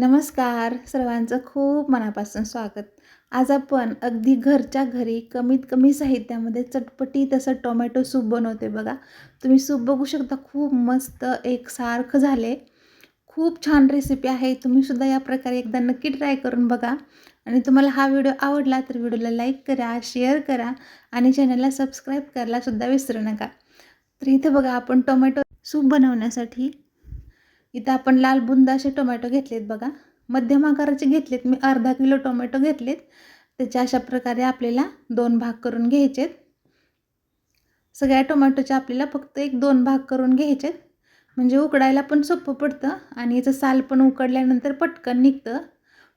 नमस्कार. सर्वांचं खूप मनापासून स्वागत. आज आपण अगदी घरच्या घरी कमीत कमी साहित्यामध्ये चटपटीत असं टोमॅटो सूप बनवते बघा. तुम्ही सूप बघू शकता खूप मस्त एकसारखं झाले खूप छान रेसिपी आहे. तुम्हीसुद्धा या प्रकारे एकदा नक्की ट्राय करून बघा. आणि तुम्हाला हा व्हिडिओ आवडला तर व्हिडिओला लाईक करा शेअर करा आणि चॅनलला सबस्क्राईब करायलासुद्धा विसरू नका. तर इथं बघा आपण टोमॅटो सूप बनवण्यासाठी इथं आपण लाल बुंद असे टोमॅटो घेतलेत बघा. मध्यम आकाराचे घेतलेत. मी अर्धा किलो टोमॅटो घेतलेत. त्याचे अशा प्रकारे आपल्याला दोन भाग करून घ्यायचेत. सगळ्या टोमॅटोचे आपल्याला फक्त एक दोन भाग करून घ्यायचेत. म्हणजे उकडायला पण सोपं पडतं आणि याचं साल पण उकडल्यानंतर पटकन निघतं.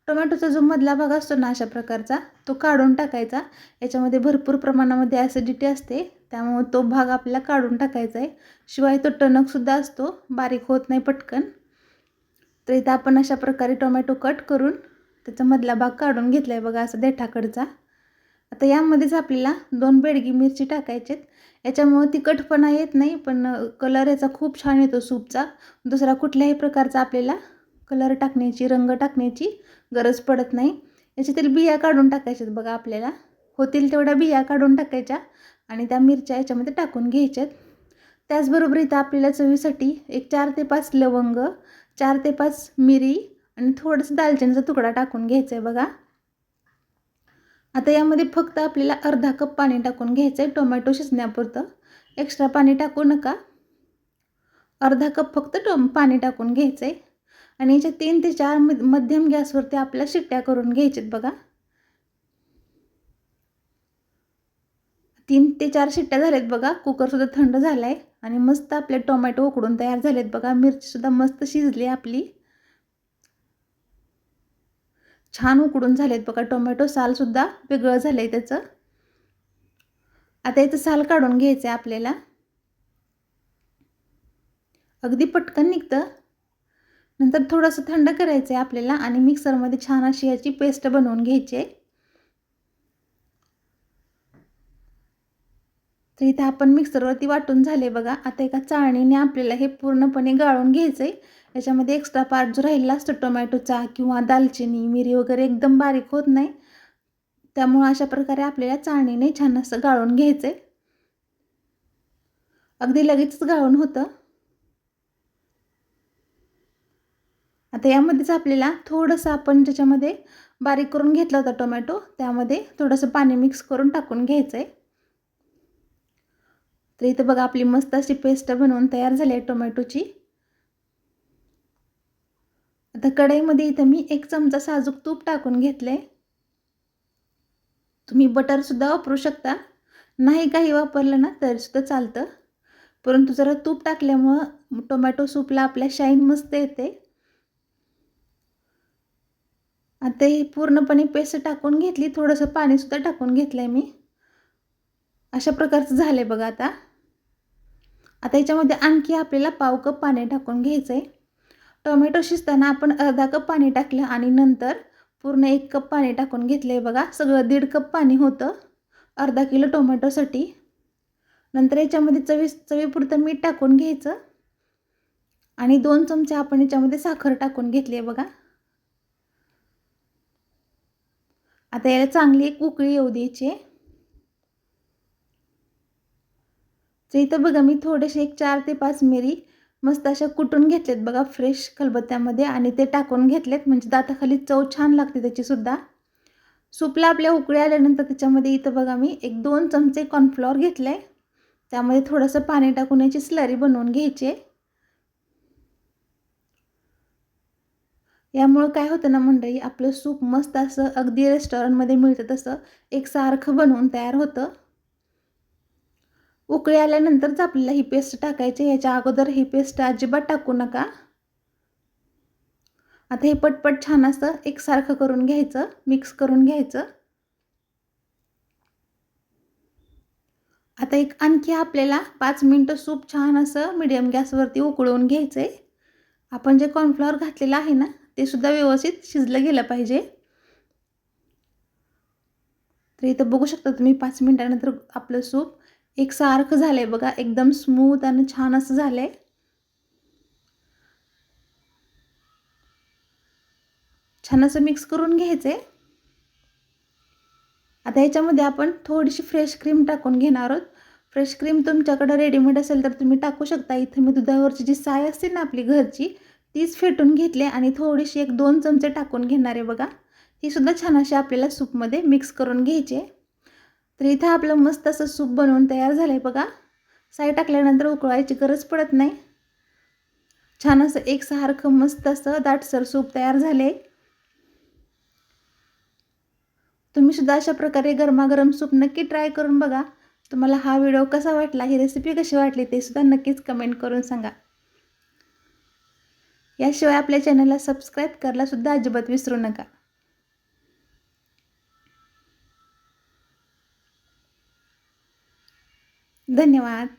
टोमॅटोचा जो मधला भाग असतो ना अशा प्रकारचा तो काढून टाकायचा. याच्यामध्ये भरपूर प्रमाणामध्ये ॲसिडिटी असते. त्यामुळे तो भाग आपल्याला काढून टाकायचा आहे. शिवाय तो टणकसुद्धा असतो. बारीक होत नाही पटकन. तर इथं आपण अशा प्रकारे टोमॅटो कट करून त्याचा मधला भाग काढून घेतला आहे बघा असं देठाकडचा. आता यामध्येच आपल्याला दोन बेडगी मिरची टाकायचेत. याच्यामुळं तिखटपणा येत नाही पण कलर याचा खूप छान येतो सूपचा. दुसरा कुठल्याही प्रकारचा आपल्याला कलर टाकण्याची रंग टाकण्याची गरज पडत नाही. याच्यातील बिया काढून टाकायच्यात बघा आपल्याला. होतील तेवढ्या बिया काढून टाकायच्या आणि त्या मिरच्या याच्यामध्ये टाकून घ्यायच्यात. त्याचबरोबर इथं आपल्याला चवीसाठी एक चार ते पाच लवंग चार ते पाच मिरी आणि थोडंसं दालचिनीचा तुकडा टाकून घ्यायचा आहे बघा. आता यामध्ये फक्त आपल्याला अर्धा कप पाणी टाकून घ्यायचं आहे टोमॅटो शिजण्यापुरतं. एक्स्ट्रा पाणी टाकू नका. अर्धा कप फक्त टोम पाणी टाकून घ्यायचं आहे आणि याच्या तीन ते चार मध्यम गॅसवरती आपल्या शिट्ट्या करून घ्यायच्यात बघा. तीन ते चार शिट्ट्या झाल्यात बघा. कुकरसुद्धा थंड झाला आहे आणि मस्त आपले टोमॅटो उकडून तयार झालेत बघा. मिरचीसुद्धा मस्त शिजली आपली. छान उकडून झालेत बघा. टोमॅटो सालसुद्धा वेगळं झालं आहे त्याचं. आता याचं साल काढून घ्यायचं आहे आपल्याला. अगदी पटकन निघतं. नंतर थोडंसं थंड करायचं आहे आपल्याला आणि मिक्सरमध्ये छान अशी याची पेस्ट बनवून घ्यायची आहे. तर इथं आपण मिक्सरवरती वाटून झाले बघा. आता एका चाळणीने आपल्याला हे पूर्णपणे गाळून घ्यायचं आहे याच्यामध्ये एक्स्ट्रा पार्ट जो राहिला असतो टोमॅटोचा किंवा दालचिनी मिरी वगैरे एकदम बारीक होत नाही. त्यामुळं अशा प्रकारे आपल्याला चाळणीने छान असं गाळून घ्यायचं आहे अगदी लगेचच गाळून होतं. आता यामध्येच आपल्याला थोडंसं आपण ज्याच्यामध्ये बारीक करून घेतला होता टोमॅटो त्यामध्ये थोडंसं पाणी मिक्स करून टाकून घ्यायचं आहे तर इथं बघा आपली मस्त अशी पेस्ट बनवून तयार झाली आहे टोमॅटोची. आता कढईमध्ये इथं मी एक चमचा साजूक तूप टाकून घेतले तुम्ही बटरसुद्धा वापरू शकता. नाही काही वापरलं ना तरीसुद्धा चालतं. परंतु जरा तूप टाकल्यामुळं टोमॅटो सूपला आपल्या शाईन मस्त येते. आता ही पूर्णपणे पेस्ट टाकून घेतली. थोडंसं पाणीसुद्धा टाकून घेतलं आहे मी. अशा प्रकारचं झालं आहे बघा आता. आता याच्यामध्ये आणखी आपल्याला पाव कप पाणी टाकून घ्यायचं आहे टोमॅटो शिजताना आपण अर्धा कप पाणी टाकलं आणि नंतर पूर्ण एक कप पाणी टाकून घेतलं आहे बघा. सगळं दीड कप पाणी होतं. अर्धा किलो टोमॅटोसाठी. नंतर याच्यामध्ये चवी चवीपुरतं मीठ टाकून घ्यायचं. आणि दोन चमचे आपण याच्यामध्ये साखर टाकून घेतली आहे बघा. आता याला चांगली एक उकळी येऊ द्यायची आहे. तर इथं बघा मी थोडेसे एक चार ते पाच मिरी मस्त अशा कुटून घेतलेत बघा फ्रेश खलबत्त्यामध्ये आणि ते टाकून घेतलेत. म्हणजे दाताखाली चव छान लागते त्याचीसुद्धा सूपला आपल्या उकळी आल्यानंतर त्याच्यामध्ये इथं बघा मी एक दोन चमचे कॉर्नफ्लॉवर घेतले. आहे त्यामध्ये थोडंसं पाणी टाकून याची स्लरी बनवून घ्यायची आहे. यामुळं काय होतं ना मंडळी आपलं सूप मस्त असं अगदी रेस्टॉरंटमध्ये मिळतं तसं एकसारखं बनवून तयार होतं. उकळी आल्यानंतरच आपल्याला ही पेस्ट टाकायची याच्या अगोदर ही पेस्ट अजिबात टाकू नका. आता हे पटपट छान असं एकसारखं करून घ्यायचं मिक्स करून घ्यायचं. आता एक आणखी आपल्याला पाच मिनटं सूप छान असं मिडियम गॅसवरती उकळवून घ्यायचं आहे आपण जे कॉर्नफ्लॉवर घातलेलं आहे ना ते सुद्धा व्यवस्थित शिजलं गेलं पाहिजे. तर इथं बघू शकता तुम्ही पाच मिनटानंतर आपलं सूप एकसारखं झालं आहे बघा एकदम स्मूथ आणि छान असं झालं आहे छान असं मिक्स करून घ्यायचं आहे आता ह्याच्यामध्ये आपण थोडीशी फ्रेश क्रीम टाकून घेणार आहोत. फ्रेश क्रीम तुमच्याकडं रेडीमेड असेल तर तुम्ही टाकू शकता. इथं मी दुधावरची जी साय असते ना आपली घरची तीच फेटून घेतले आणि थोडीशी एक दोन चमचे टाकून घेणार आहे बघा. ही सुद्धा छान अशी आपल्याला सूपमध्ये मिक्स करून घ्यायची आहे. तर इथं आपलं मस्त असं सूप बनवून तयार झालं आहे बघा. साई टाकल्यानंतर उकळवायची गरज पडत नाही. छान असं एकसारखं मस्त असं दाटसर सूप तयार झाले तुम्ही सुद्धा अशा प्रकारे गरमागरम सूप नक्की ट्राय करून बघा. तुम्हाला हा व्हिडिओ कसा वाटला ही रेसिपी कशी वाटली ते सुद्धा नक्कीच कमेंट करून सांगा. याशिवाय आपल्या चॅनलला सबस्क्राईब करायलासुद्धा अजिबात विसरू नका. धन्यवाद.